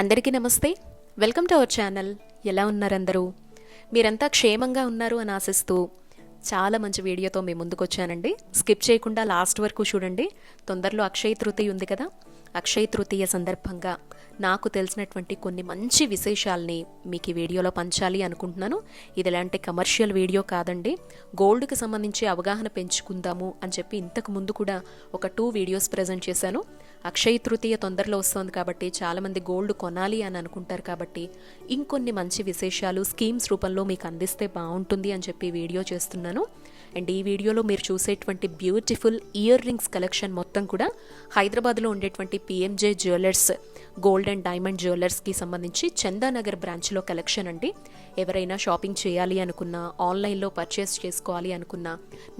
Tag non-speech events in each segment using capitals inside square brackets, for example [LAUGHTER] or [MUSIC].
అందరికీ నమస్తే. Welcome to our channel. ఎలా ఉన్నారందరూ? మీరంతా క్షేమంగా ఉన్నారు అని ఆశిస్తూ చాలా మంచి వీడియోతో మీ ముందుకు వచ్చానండి స్కిప్ చేయకుండా లాస్ట్ వరకు చూడండి. తొందరలో అక్షయ తృతీయ ఉంది కదా? అక్షయ తృతీయ సందర్భంగా నాకు తెలిసినటువంటి కొన్ని మంచి విశేషాల్ని మీకు ఈ వీడియోలో పంచాలి అనుకుంటున్నాను. ఇది ఎలాంటి కమర్షియల్ వీడియో కాదండి. గోల్డ్కి సంబంధించి అవగాహన పెంచుకుందాము అని చెప్పి ఇంతకు ముందు కూడా ఒక టూ వీడియోస్ ప్రజెంట్ చేశాను. అక్షయ తృతీయ తొందరలో వస్తుంది కాబట్టి చాలామంది గోల్డ్ కొనాలి అని అనుకుంటారు కాబట్టి ఇంకొన్ని మంచి విశేషాలు స్కీమ్స్ రూపంలో మీకు అందిస్తే బాగుంటుంది అని చెప్పి వీడియో చేస్తున్నాను. అండ్ ఈ వీడియోలో మీరు చూసేటువంటి బ్యూటిఫుల్ ఇయర్ రింగ్స్ కలెక్షన్ మొత్తం కూడా హైదరాబాద్లో ఉండేటువంటి PMJ jewellers gold and diamond జ్యువెలర్స్కి సంబంధించి చందానగర్ బ్రాంచ్లో కలెక్షన్ అండి. ఎవరైనా షాపింగ్ చేయాలి అనుకున్నా ఆన్లైన్లో పర్చేస్ చేసుకోవాలి అనుకున్నా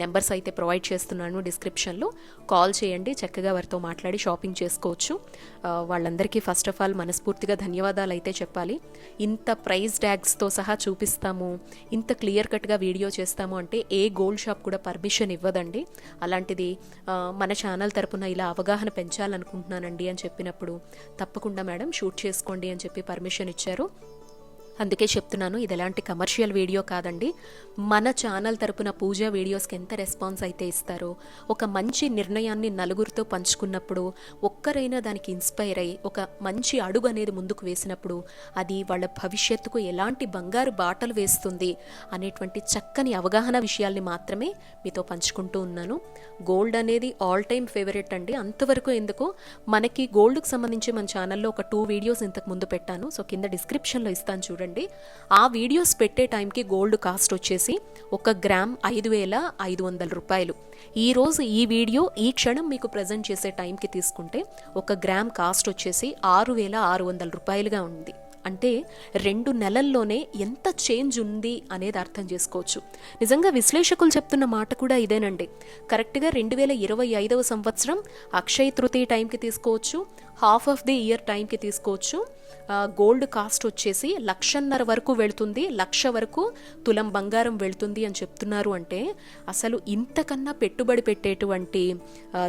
నెంబర్స్ అయితే ప్రొవైడ్ చేస్తున్నాను డిస్క్రిప్షన్లో కాల్ చేయండి చక్కగా వారితో మాట్లాడి షాపింగ్ చేసుకోవచ్చు. వాళ్ళందరికీ ఫస్ట్ ఆఫ్ ఆల్ మనస్ఫూర్తిగా ధన్యవాదాలు అయితే చెప్పాలి. ఇంత ప్రైస్ ట్యాగ్స్తో సహా చూపిస్తాము ఇంత క్లియర్ కట్గా వీడియో చేస్తాము అంటే ఏ గోల్డ్ షాప్ కూడా పర్మిషన్ ఇవ్వదండి. అలాంటిది మన ఛానల్ తరపున ఇలా అవగాహన పెంచాలనుకుంటున్నానండి అని చెప్పినప్పుడు తప్పకుండా మేడం షూట్ చేసుకోండి అని చెప్పి పర్మిషన్ ఇచ్చారు. అందుకే చెప్తున్నాను ఇది ఎలాంటి కమర్షియల్ వీడియో కాదండి. మన ఛానల్ తరపున పూజ వీడియోస్కి ఎంత రెస్పాన్స్ అయితే ఇస్తారో ఒక మంచి నిర్ణయాన్ని నలుగురితో పంచుకున్నప్పుడు ఒక్కరైనా దానికి ఇన్స్పైర్ అయ్యి ఒక మంచి అడుగు అనేది ముందుకు వేసినప్పుడు అది వాళ్ళ భవిష్యత్తుకు ఎలాంటి బంగారు బాటలు వేస్తుంది అనేటువంటి చక్కని అవగాహన విషయాల్ని మాత్రమే మీతో పంచుకుంటూ ఉన్నాను. గోల్డ్ అనేది ఆల్ టైమ్ ఫేవరెట్ అండి. అంతవరకు ఎందుకు? మనకి గోల్డ్కి సంబంధించి మన ఛానల్లో ఒక టూ వీడియోస్ ఇంతకు ముందు పెట్టాను. సో కింద డిస్క్రిప్షన్లో ఇస్తాను చూడండి. ఆ వీడియోస్ పెట్టే టైంకి గోల్డ్ కాస్ట్ వచ్చేసి ఒక గ్రామ్ ఐదు వేల ఐదు వందల రూపాయలు. ఈరోజు ఈ వీడియో ఈ క్షణం మీకు ప్రజెంట్ చేసే టైంకి తీసుకుంటే ఒక గ్రామ్ కాస్ట్ వచ్చేసి ఆరు వేల ఆరు వందల రూపాయలుగా ఉంది. అంటే రెండు నెలల్లోనే ఎంత చేంజ్ ఉంది అనేది అర్థం చేసుకోవచ్చు. నిజంగా విశ్లేషకులు చెప్తున్న మాట కూడా ఇదేనండి. కరెక్ట్గా రెండు వేల ఇరవై ఐదవ సంవత్సరం అక్షయ తృతీయ టైంకి తీసుకోవచ్చు. హాఫ్ ఆఫ్ ది ఇయర్ టైంకి తీసుకోవచ్చు. గోల్డ్ కాస్ట్ వచ్చేసి లక్షన్నర వరకు వెళ్తుంది. లక్ష వరకు తులం బంగారం వెళ్తుంది అని చెప్తున్నారు అంటే అసలు ఇంతకన్నా పెట్టుబడి పెట్టేటువంటి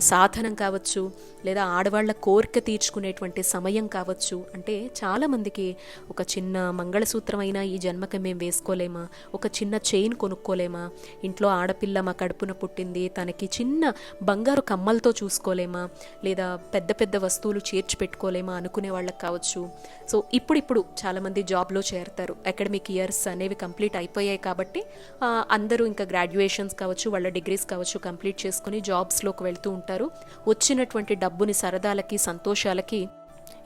సాధనం కావచ్చు లేదా ఆడవాళ్ళ కోరిక తీర్చుకునేటువంటి సమయం కావచ్చు అంటే చాలామందికి ఒక చిన్న మంగళసూత్రం అయినా ఈ జన్మకి మేము వేసుకోలేమా? ఒక చిన్న చైన్ కొనుక్కోలేమా? ఇంట్లో ఆడపిల్ల మా కడుపున పుట్టింది తనకి చిన్న బంగారు కమ్మలతో చూసుకోలేమా? లేదా పెద్ద పెద్ద వస్తువులు చేర్చి పెట్టుకోలేమా అనుకునే వాళ్ళకి కావచ్చు. సో ఇప్పుడిప్పుడు చాలామంది జాబ్లో చేరతారు. అకాడమిక్ ఇయర్స్ అనేవి కంప్లీట్ అయిపోయాయి కాబట్టి అందరూ ఇంకా గ్రాడ్యుయేషన్స్ కావచ్చు వాళ్ళ డిగ్రీస్ కావచ్చు కంప్లీట్ చేసుకుని జాబ్స్లోకి వెళ్తూ ఉంటారు. వచ్చినటువంటి డబ్బుని సరదాలకి సంతోషాలకి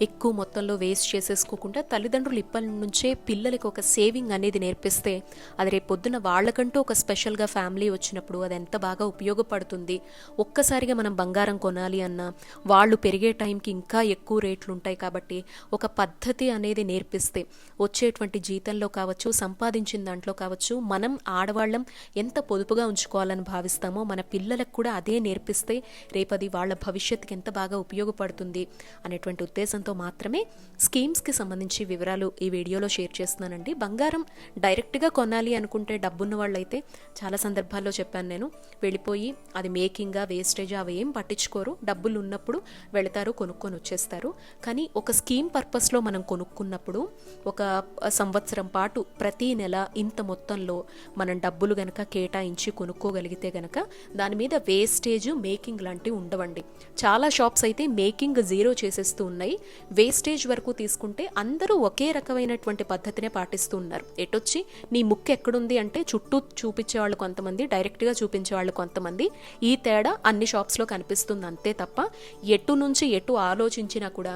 ఎక్కువ మొత్తంలో వేస్ట్ చేసేసుకోకుండా తల్లిదండ్రులు ఇప్పటి నుంచే పిల్లలకి ఒక సేవింగ్ అనేది నేర్పిస్తే అది రేపు పొద్దున వాళ్ళకంటూ ఒక స్పెషల్గా ఫ్యామిలీ వచ్చినప్పుడు అది ఎంత బాగా ఉపయోగపడుతుంది. ఒక్కసారిగా మనం బంగారం కొనాలి అన్నా వాళ్ళు పెరిగే టైంకి ఇంకా ఎక్కువ రేట్లు ఉంటాయి కాబట్టి ఒక పద్ధతి అనేది నేర్పిస్తే వచ్చేటువంటి జీతంలో కావచ్చు సంపాదించిన దాంట్లో కావచ్చు మనం ఆడవాళ్ళం ఎంత పొదుపుగా ఉంచుకోవాలని భావిస్తామో మన పిల్లలకు కూడా అదే నేర్పిస్తే రేపది వాళ్ళ భవిష్యత్తుకి ఎంత బాగా ఉపయోగపడుతుంది అనేటువంటి ఉద్దేశం ఉద్దేశంతో మాత్రమే స్కీమ్స్కి సంబంధించి వివరాలు ఈ వీడియోలో షేర్ చేస్తున్నానండి. బంగారం డైరెక్ట్గా కొనాలి అనుకుంటే డబ్బున్న వాళ్ళైతే చాలా సందర్భాల్లో చెప్పాను నేను. వెళ్ళిపోయి అది మేకింగ్గా వేస్టేజ్ అవి ఏం పట్టించుకోరు. డబ్బులు ఉన్నప్పుడు వెళతారు కొనుక్కొని వచ్చేస్తారు. కానీ ఒక స్కీమ్ పర్పస్లో మనం కొనుక్కున్నప్పుడు ఒక సంవత్సరం పాటు ప్రతి నెల ఇంత మొత్తంలో మనం డబ్బులు గనక కేటాయించి కొనుక్కోగలిగితే గనక దాని మీద వేస్టేజ్ మేకింగ్ లాంటివి ఉండవండి. చాలా షాప్స్ అయితే మేకింగ్ జీరో చేసేస్తూ ఉన్నాయి. వేస్టేజ్ వరకు తీసుకుంటే అందరూ ఒకే రకమైనటువంటి పద్ధతినే పాటిస్తూ ఉన్నారు ఎటొచ్చి నీ ముక్కు ఎక్కడుంది అంటే చుట్టూ చూపించే వాళ్ళు కొంతమంది డైరెక్ట్గా చూపించే వాళ్ళు కొంతమంది. ఈ తేడా అన్ని షాప్స్లో కనిపిస్తుంది అంతే తప్ప ఎటు నుంచి ఎటు ఆలోచించినా కూడా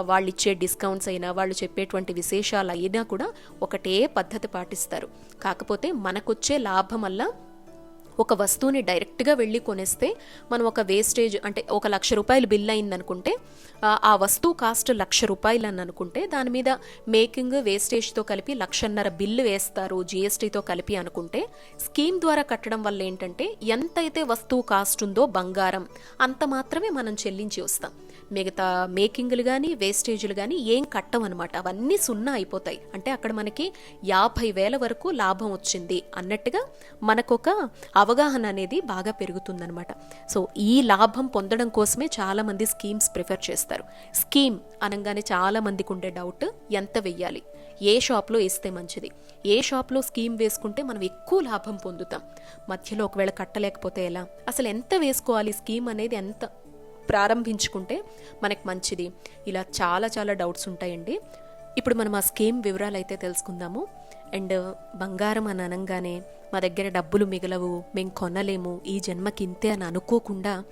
వాళ్ళు ఇచ్చే డిస్కౌంట్స్ అయినా వాళ్ళు చెప్పేటువంటి విశేషాలు అయినా కూడా ఒకటే పద్ధతి పాటిస్తారు. కాకపోతే మనకొచ్చే లాభం వల్ల ఒక వస్తువుని డైరెక్ట్గా వెళ్ళి కొనేస్తే మనం ఒక వేస్టేజ్ అంటే ఒక లక్ష రూపాయలు బిల్ అయిందనుకుంటే ఆ, వస్తువు కాస్ట్ లక్ష రూపాయలు అని అనుకుంటే దాని మీద మేకింగ్ వేస్టేజ్తో కలిపి లక్షన్నర బిల్లు వేస్తారు జిఎస్టీతో కలిపి అనుకుంటే స్కీమ్ ద్వారా కట్టడం వల్ల ఏంటంటే ఎంతైతే వస్తువు కాస్ట్ ఉందో బంగారం అంత మాత్రమే మనం చెల్లించి వస్తాం. మిగతా మేకింగ్లు కానీ వేస్టేజ్లు కానీ ఏం కట్టమనమాట అవన్నీ సున్నా అయిపోతాయి. అంటే అక్కడ మనకి యాభై వేల వరకు లాభం వచ్చింది అన్నట్టుగా మనకొక అవగాహన అనేది బాగా పెరుగుతుందనమాట సో ఈ లాభం పొందడం కోసమే చాలామంది స్కీమ్స్ ప్రిఫర్ చేస్తారు. స్కీమ్ అనగానే చాలామందికి ఉండే డౌట్ ఎంత వెయ్యాలి? ఏ షాప్లో వేస్తే మంచిది? ఏ షాప్లో స్కీమ్ వేసుకుంటే మనం ఎక్కువ లాభం పొందుతాం? మధ్యలో ఒకవేళ కట్టలేకపోతే ఎలా? అసలు ఎంత వేసుకోవాలి స్కీమ్ అనేది ఎంత ప్రారంభించుకుంటే మనకు మంచిది? ఇలా చాలా చాలా డౌట్స్ ఉంటాయండి. ఇప్పుడు మనం ఆ స్కీమ్ వివరాలు అయితే తెలుసుకుందాము. అండ్ బంగారం అని అనగానే మా దగ్గర డబ్బులు మిగలవు మేము కొనలేము ఈ జన్మకి ఇంతే అని అనుకోకుండా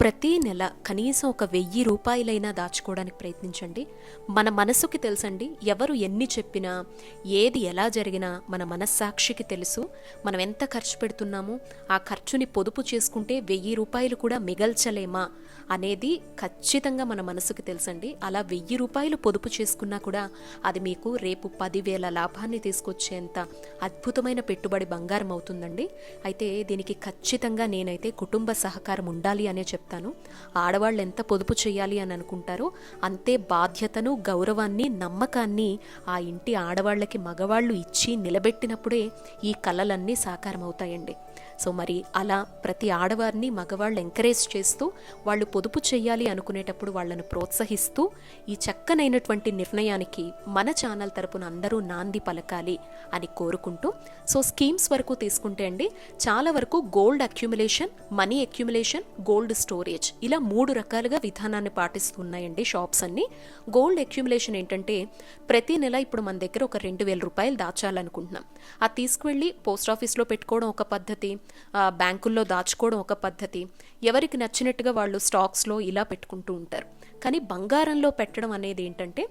ప్రతి నెల కనీసం ఒక వెయ్యి రూపాయలైనా దాచుకోవడానికి ప్రయత్నించండి. మన మనసుకి తెలుసండి ఎవరు ఎన్ని చెప్పినా ఏది ఎలా జరిగినా మన మనస్సాక్షికి తెలుసు. మనం ఎంత ఖర్చు పెడుతున్నామో ఆ ఖర్చుని పొదుపు చేసుకుంటే వెయ్యి రూపాయలు కూడా మిగల్చలేమా అనేది ఖచ్చితంగా మన మనసుకు తెలుసండి. అలా వెయ్యి రూపాయలు పొదుపు చేసుకున్నా కూడా అది మీకు రేపు పదివేల లాభాన్ని తీసుకొచ్చేంత అద్భుతమైన పెట్టుబడి బంగారం అవుతుందండి అయితే దీనికి ఖచ్చితంగా నేనైతే కుటుంబ సహకారం ఉండాలి అనే చెప్తాను. ఆడవాళ్ళు ఎంత పొదుపు చేయాలి అని అనుకుంటారో అంతే బాధ్యతను గౌరవాన్ని నమ్మకాన్ని ఆ ఇంటి ఆడవాళ్ళకి మగవాళ్ళు ఇచ్చి నిలబెట్టినప్పుడే ఈ కళలన్నీ సాకారం అవుతాయండి సో మరి అలా ప్రతి ఆడవారిని మగవాళ్ళు ఎంకరేజ్ చేస్తూ వాళ్ళు పొదుపు చేయాలి అనుకునేటప్పుడు వాళ్ళను ప్రోత్సహిస్తూ ఈ చక్కనైనటువంటి నిర్ణయానికి మన ఛానల్ తరపున అందరూ నాంది పలకాలి అని కోరుకుంటూ సో స్కీమ్స్ వరకు తీసుకుంటే అండి చాలా వరకు gold accumulation money accumulation gold storage ఇలా మూడు రకాలుగా విధానాన్ని పాటిస్తున్నాయండి షాప్స్ అన్నీ. గోల్డ్ అక్యుములేషన్ ఏంటంటే ప్రతి నెల ఇప్పుడు మన దగ్గర ఒక రెండు వేల రూపాయలు దాచాలనుకుంటున్నాం. అది తీసుకువెళ్ళి పోస్ట్ ఆఫీస్లో పెట్టుకోవడం ఒక పద్ధతి బ్యాంకుల్లో దాచుకోవడం ఒక పద్ధతి. ఎవరికి నచ్చినట్టుగా వాళ్ళు స్టాక్స్లో ఇలా పెట్టుకుంటూ ఉంటారు. కానీ బంగారంలో పెట్టడం అనేది ఏంటంటే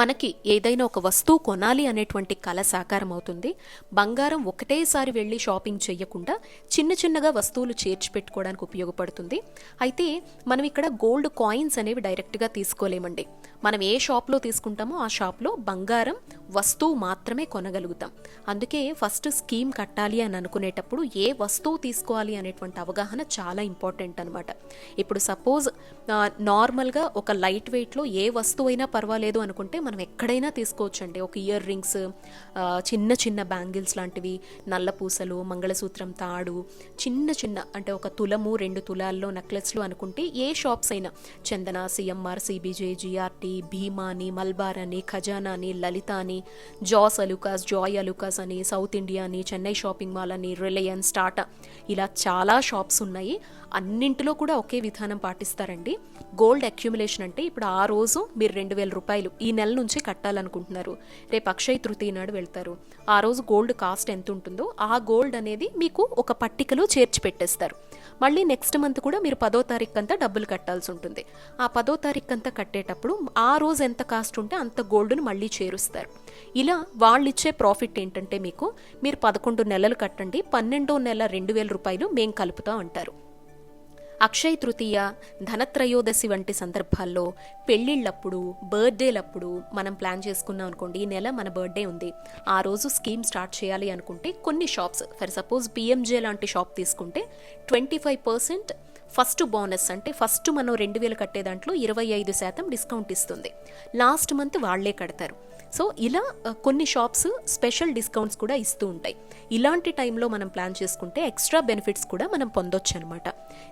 మనకి ఏదైనా ఒక వస్తువు కొనాలి అనేటువంటి కళ సాకారం అవుతుంది. బంగారం ఒకటేసారి వెళ్ళి షాపింగ్ చేయకుండా చిన్న చిన్నగా వస్తువులు చేర్చి పెట్టుకోవడానికి ఉపయోగపడుతుంది. అయితే మనం ఇక్కడ గోల్డ్ కాయిన్స్ అనేవి డైరెక్ట్గా తీసుకోలేమండి. మనం ఏ షాప్లో తీసుకుంటామో ఆ షాప్లో బంగారం వస్తువు మాత్రమే కొనగలుగుతాం. అందుకే ఫస్ట్ స్కీమ్ కట్టాలి అని అనుకునేటప్పుడు ఏ వస్తువు తీసుకోవాలి అనేటువంటి అవగాహన చాలా ఇంపార్టెంట్ అనమాట ఇప్పుడు సపోజ్ నార్మల్గా ఒక లైట్ వెయిట్లో ఏ వస్తువు అయినా పర్వాలేదు అనుకుంటే మనం ఎక్కడైనా తీసుకోవచ్చండి. ఒక ఇయర్ రింగ్స్ చిన్న చిన్న బ్యాంగిల్స్ లాంటివి నల్ల పూసలు మంగళసూత్రం తాడు చిన్న చిన్న అంటే ఒక తులము రెండు తులాల్లో నెక్లెస్లు అనుకుంటే ఏ షాప్స్ అయినా Chandana CMR CBJ GRT Bhima అని మల్బార్ అని ఖజానా అని లలిత అని జాస్ అలుకాస్ జాయ్ అలుకాస్ అని సౌత్ ఇండియా అని చెన్నై షాపింగ్ మాల్ అని రిలయన్స్ టాటా ఇలా చాలా షాప్స్ ఉన్నాయి. అన్నింటిలో కూడా ఒకే విధానం పాటిస్తారండి. గోల్డ్ అక్యుములేషన్ అంటే ఇప్పుడు ఆ రోజు మీరు రెండు వేల రూపాయలు ఈ నెల నుంచి కట్టాలనుకుంటున్నారు. రేపు అక్షయ తృతీయ నాడు వెళ్తారు. ఆ రోజు గోల్డ్ కాస్ట్ ఎంత ఉంటుందో ఆ గోల్డ్ అనేది మీకు ఒక పట్టికలో చేర్చి పెట్టేస్తారు. మళ్ళీ నెక్స్ట్ మంత్ కూడా మీరు పదో తారీఖు అంతా డబ్బులు కట్టాల్సి ఉంటుంది. ఆ పదో తారీఖు అంతా కట్టేటప్పుడు ఆ రోజు ఎంత కాస్ట్ ఉంటే అంత గోల్డ్ను మళ్ళీ చేరుస్తారు. ఇలా వాళ్ళు ఇచ్చే ప్రాఫిట్ ఏంటంటే మీకు మీరు పదకొండు నెలలు కట్టండి పన్నెండో నెల రెండు వేల రూపాయలు మేము కలుపుతాం అంటారు అక్షయ తృతీయ ధనత్రయోదశి వంటి సందర్భాల్లో పెళ్ళిళ్ళప్పుడు బర్త్డేలప్పుడు మనం ప్లాన్ చేసుకున్నాం అనుకోండి ఈ నెల మన బర్త్డే ఉంది. ఆ రోజు స్కీమ్ స్టార్ట్ చేయాలి అనుకుంటే కొన్ని షాప్స్ ఫర్ సపోజ్ పిఎంజే లాంటి షాప్ తీసుకుంటే twenty five percent first bonus అంటే ఫస్ట్ మనం రెండు వేలు కట్టే దాంట్లో ఇరవై ఐదు శాతం డిస్కౌంట్ ఇస్తుంది. లాస్ట్ మంత్ వాళ్ళే కడతారు. సో ఇలా కొన్ని షాప్స్ స్పెషల్ డిస్కౌంట్స్ కూడా ఇస్తూ ఉంటాయి. ఇలాంటి టైంలో మనం ప్లాన్ చేసుకుంటే ఎక్స్ట్రా బెనిఫిట్స్ కూడా మనం పొందొచ్చు అనమాట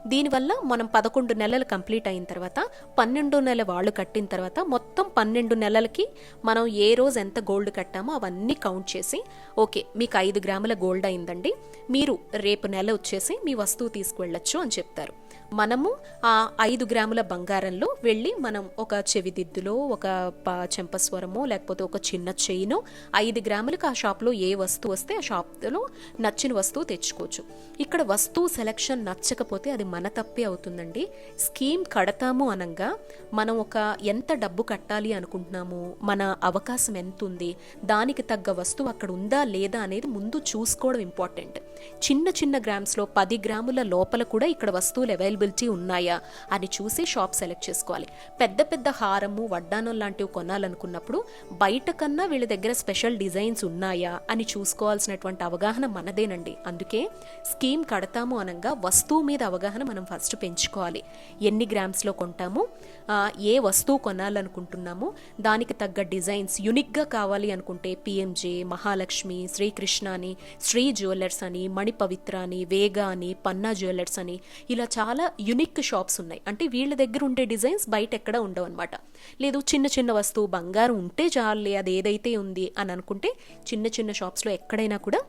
దీనివల్ల మనం పదకొండు నెలలు కంప్లీట్ అయిన తర్వాత పన్నెండో నెల వాళ్ళు కట్టిన తర్వాత మొత్తం పన్నెండు నెలలకి మనం ఏ రోజు ఎంత గోల్డ్ కట్టామో అవన్నీ కౌంట్ చేసి ఓకే మీకు ఐదు గ్రాముల గోల్డ్ అయిందండి మీరు రేపు నెల వచ్చేసి మీ వస్తువు తీసుకువెళ్ళొచ్చు అని చెప్తారు. మనము ఆ ఐదు గ్రాముల బంగారంలో వెళ్ళి మనం ఒక చెవిదిద్దులో ఒక ప- చెంపస్వరమో లేకపోతే ఒక చిన్న చైను. ఐదు గ్రాములకు ఆ షాప్లో ఏ వస్తువు వస్తే ఆ షాప్లో నచ్చిన వస్తువు తెచ్చుకోవచ్చు. ఇక్కడ వస్తువు సెలక్షన్ నచ్చకపోతే అది మన తప్పే అవుతుందండి. స్కీమ్ కడతాము అనగా మనం ఒక ఎంత డబ్బు కట్టాలి అనుకుంటున్నాము? మన అవకాశం ఎంత ఉంది దానికి తగ్గ వస్తువు అక్కడ ఉందా లేదా అనేది ముందు చూసుకోవడం ఇంపార్టెంట్. చిన్న చిన్న గ్రామ్స్లో పది గ్రాముల లోపల కూడా ఇక్కడ వస్తువులు అవైలబిలిటీ ఉన్నాయా అని చూసి షాప్ సెలెక్ట్ చేసుకోవాలి. పెద్ద పెద్ద హారము వడ్డానం లాంటివి కొనాలనుకున్నప్పుడు బయట కన్నా వీళ్ళ దగ్గర స్పెషల్ డిజైన్స్ ఉన్నాయా అని చూసుకోవాల్సినటువంటి అవగాహన మనదేనండి. అందుకే స్కీమ్ కడతాము అనగా వస్తువు మీద అవగాహన మనం ఫస్ట్ పెంచుకోవాలి. ఎన్ని గ్రామ్స్లో కొంటాము? ఏ వస్తువు కొనాలనుకుంటున్నామో దానికి తగ్గ డిజైన్స్ యునిక్గా కావాలి అనుకుంటే పిఎంజే మహాలక్ష్మి శ్రీకృష్ణ అని శ్రీ జ్యువెలర్స్ అని మణిపవిత్ర అని వేగా అని పన్నా జ్యువెలర్స్ అని ఇలా చాలా యునిక్ షాప్స్ ఉన్నాయి. అంటే వీళ్ళ దగ్గర ఉండే డిజైన్స్ బయట ఎక్కడ ఉండవు అనమాట లేదు చిన్న చిన్న వస్తువు బంగారం ఉంటే చాలే అది ఏదైతే ఉంది అని అనుకుంటే చిన్న చిన్న షాప్స్లో ఎక్కడైనా కూడా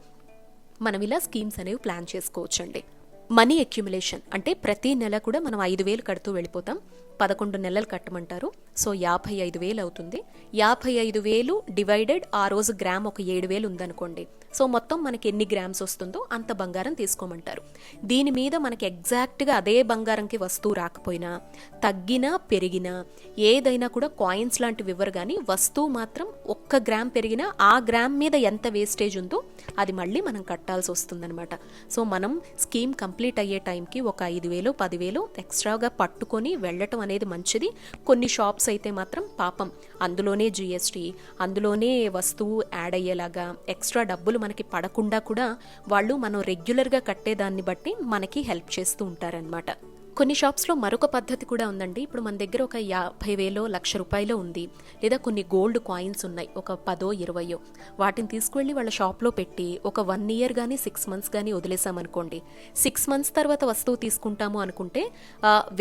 మనం ఇలా స్కీమ్స్ అనేవి ప్లాన్ చేసుకోవచ్చండి. Money accumulation. అంటే ప్రతి నెల కూడా మనం ఐదు వేలు కడుతూ వెళ్ళిపోతాం. పదకొండు నెలలు కట్టమంటారు. సో యాభై ఐదు వేలు అవుతుంది. యాభై ఐదు వేలు డివైడెడ్ ఆ రోజు గ్రామ్ ఒక ఏడు వేలు ఉందనుకోండి. సో మొత్తం మనకి ఎన్ని గ్రామ్స్ వస్తుందో అంత బంగారం తీసుకోమంటారు. దీని మీద మనకి ఎగ్జాక్ట్గా అదే బంగారంకి వస్తువు రాకపోయినా తగ్గినా పెరిగినా ఏదైనా కూడా కాయిన్స్ లాంటివి ఇవ్వరు కానీ వస్తువు మాత్రం ఒక్క గ్రామ్ పెరిగినా ఆ గ్రామ్ మీద ఎంత వేస్టేజ్ ఉందో అది మళ్ళీ మనం కట్టాల్సి వస్తుందన్నమాట. సో మనం స్కీమ్ కంప్లీట్ అయ్యే టైంకి ఒక ఐదు వేలు పదివేలు ఎక్స్ట్రాగా పట్టుకొని వెళ్ళటం అనేది మంచిది. కొన్ని షాప్స్ అయితే మాత్రం పాపం. అందులోనే జిఎస్టీ అందులోనే వస్తువు యాడ్ అయ్యేలాగా ఎక్స్ట్రా డబ్బులు మనకి పడకుండా కూడా వాళ్ళు మనం రెగ్యులర్గా కట్టేదాన్ని బట్టి మనకి హెల్ప్ చేస్తూ ఉంటారనమాట కొన్ని షాప్స్లో మరొక పద్ధతి కూడా ఉందండి. ఇప్పుడు మన దగ్గర ఒక యాభై వేలో లక్ష రూపాయలు ఉంది. లేదా కొన్ని గోల్డ్ కాయిన్స్ ఉన్నాయి. ఒక పదో ఇరవయో. వాటిని తీసుకువెళ్ళి వాళ్ళ షాప్లో పెట్టి ఒక వన్ ఇయర్ కానీ సిక్స్ మంత్స్ కానీ వదిలేసామనుకోండి సిక్స్ మంత్స్ తర్వాత వస్తువు తీసుకుంటాము అనుకుంటే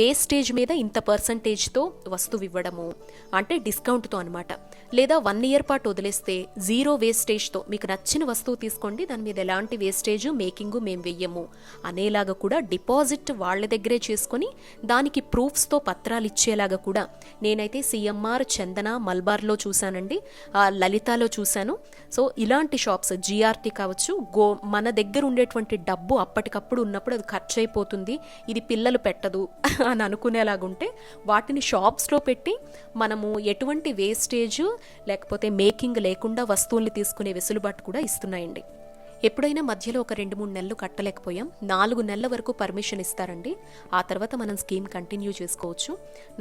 వేస్టేజ్ మీద ఇంత పర్సంటేజ్తో వస్తువు ఇవ్వడము అంటే డిస్కౌంట్తో అనమాట లేదా వన్ ఇయర్ పాటు వదిలేస్తే జీరో వేస్టేజ్తో మీకు నచ్చిన వస్తువు తీసుకోండి. దాని మీద ఎలాంటి వేస్టేజ్ మేకింగ్ మేము వెయ్యము అనేలాగా కూడా డిపాజిట్ వాళ్ళ దగ్గరే చేసుకొని దానికి ప్రూఫ్స్తో పత్రాలు ఇచ్చేలాగా కూడా. నేనైతే సిఎంఆర్ చందన మల్బార్లో చూశానండి. లలితాలో చూశాను. సో ఇలాంటి షాప్స్ జిఆర్టీ కావచ్చు గో మన దగ్గర ఉండేటువంటి డబ్బు అప్పటికప్పుడు ఉన్నప్పుడు అది ఖర్చు అయిపోతుంది ఇది పిల్లలు పెట్టదు [LAUGHS] అని అనుకునేలాగుంటే వాటిని షాప్స్లో పెట్టి మనము ఎటువంటి వేస్టేజ్ లేకపోతే మేకింగ్ లేకుండా వస్తువుల్ని తీసుకునే వెసులుబాటు కూడా ఇస్తున్నాయండి. ఎప్పుడైనా మధ్యలో ఒక రెండు మూడు నెలలు కట్టలేకపోయాం. నాలుగు నెలల వరకు పర్మిషన్ ఇస్తారండి. ఆ తర్వాత మనం స్కీమ్ కంటిన్యూ చేసుకోవచ్చు.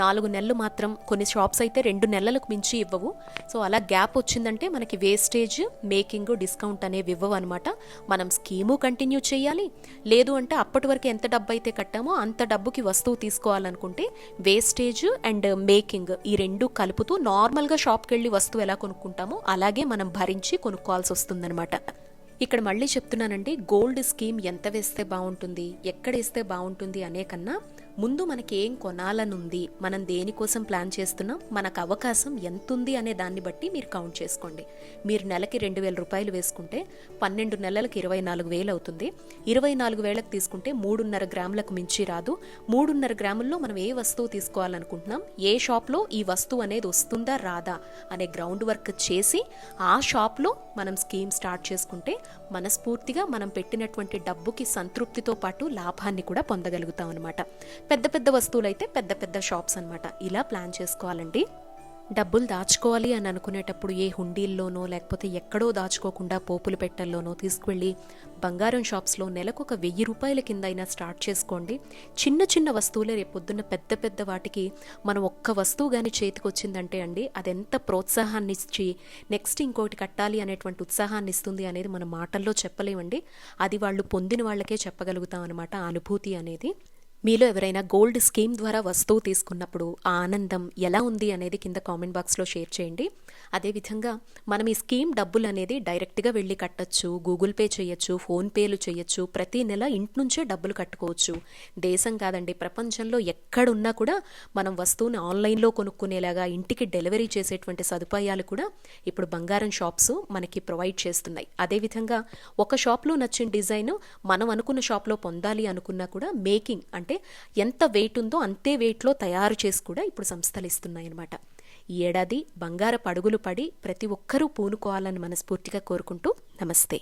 నాలుగు నెలలు మాత్రం కొన్ని షాప్స్ అయితే రెండు నెలలకు మించి ఇవ్వవు. సో అలా గ్యాప్ వచ్చిందంటే మనకి వేస్టేజ్ మేకింగ్ డిస్కౌంట్ అనేవి ఇవ్వవు అనమాట మనం స్కీము కంటిన్యూ చేయాలి. లేదు అంటే అప్పటి వరకు ఎంత డబ్బు అయితే కట్టామో అంత డబ్బుకి వస్తువు తీసుకోవాలనుకుంటే వేస్టేజ్ అండ్ మేకింగ్ ఈ రెండు కలుపుతూ నార్మల్గా షాప్కి వెళ్ళి వస్తువు ఎలా కొనుక్కుంటామో అలాగే మనం భరించి కొనుక్కోవాల్సి వస్తుందన్నమాట. ఇక్కడ మళ్ళీ చెప్తున్నానండి గోల్డ్ స్కీమ్ ఎంత వేస్తే బాగుంటుంది ఎక్కడ వేస్తే బాగుంటుంది అనే కన్నా ముందు మనకేం కొనాలనుంది మనం దేనికోసం ప్లాన్ చేస్తున్నాం మనకు అవకాశం ఎంతుంది అనే దాన్ని బట్టి మీరు కౌంట్ చేసుకోండి. మీరు నెలకి రెండు వేల రూపాయలు వేసుకుంటే పన్నెండు నెలలకు ఇరవై నాలుగు వేలు అవుతుంది. ఇరవై నాలుగు వేలకు తీసుకుంటే మూడున్నర గ్రాములకు మించి రాదు. మూడున్నర గ్రాముల్లో మనం ఏ వస్తువు తీసుకోవాలనుకుంటున్నాం ఏ షాప్లో ఈ వస్తువు అనేది వస్తుందా రాదా అనే గ్రౌండ్ వర్క్ చేసి ఆ షాప్లో మనం స్కీమ్ స్టార్ట్ చేసుకుంటే మనస్ఫూర్తిగా మనం పెట్టినటువంటి డబ్బుకి సంతృప్తితో పాటు లాభాన్ని కూడా పొందగలుగుతాం అనమాట పెద్ద పెద్ద వస్తువులు అయితే పెద్ద పెద్ద షాప్స్ అనమాట ఇలా ప్లాన్ చేసుకోవాలండి. డబ్బులు దాచుకోవాలి అని అనుకునేటప్పుడు ఏ హుండీల్లోనో లేకపోతే ఎక్కడో దాచుకోకుండా పోపులు పెట్టెల్లోనో తీసుకువెళ్ళి బంగారం షాప్స్లో నెలకు ఒక వెయ్యి రూపాయల కింద అయినా స్టార్ట్ చేసుకోండి. చిన్న చిన్న వస్తువులే రేపు పొద్దున్న పెద్ద పెద్ద వాటికి మనం ఒక్క వస్తువు కానీ చేతికి వచ్చిందంటే అండి అదెంత ప్రోత్సాహాన్ని ఇచ్చి నెక్స్ట్ ఇంకోటి కట్టాలి అనేటువంటి ఉత్సాహాన్ని ఇస్తుంది అనేది మన మాటల్లో చెప్పలేమండి. అది వాళ్ళు పొందిన వాళ్ళకే చెప్పగలుగుతాం అనమాట అనుభూతి అనేది. మీలో ఎవరైనా గోల్డ్ స్కీమ్ ద్వారా వస్తువు తీసుకున్నప్పుడు ఆ ఆనందం ఎలా ఉంది అనేది కింద కామెంట్ బాక్స్లో షేర్ చేయండి. అదేవిధంగా మనం ఈ స్కీమ్ డబ్బులు అనేది డైరెక్ట్గా వెళ్ళి కట్టచ్చు గూగుల్ పే చేయొచ్చు ఫోన్పేలు చేయొచ్చు ప్రతి నెల ఇంటి నుంచే డబ్బులు కట్టుకోవచ్చు. దేశం కాదండి ప్రపంచంలో ఎక్కడున్నా కూడా మనం వస్తువుని ఆన్లైన్లో కొనుక్కునేలాగా ఇంటికి డెలివరీ చేసేటువంటి సదుపాయాలు కూడా ఇప్పుడు బంగారం షాప్స్ మనకి ప్రొవైడ్ చేస్తున్నాయి. అదేవిధంగా ఒక షాప్లో నచ్చిన డిజైన్ మనం అనుకున్న షాప్లో పొందాలి అనుకున్నా కూడా మేకింగ్ అంటే ఎంత వెయిట్ ఉందో అంతే వెయిట్లో తయారు చేసి కూడా ఇప్పుడు సంస్థలు ఇస్తున్నాయన్నమాట. ఈ ఏడాది బంగారపు అడుగులు పడి ప్రతి ఒక్కరూ పూనుకోవాలని మనస్ఫూర్తిగా కోరుకుంటూ నమస్తే.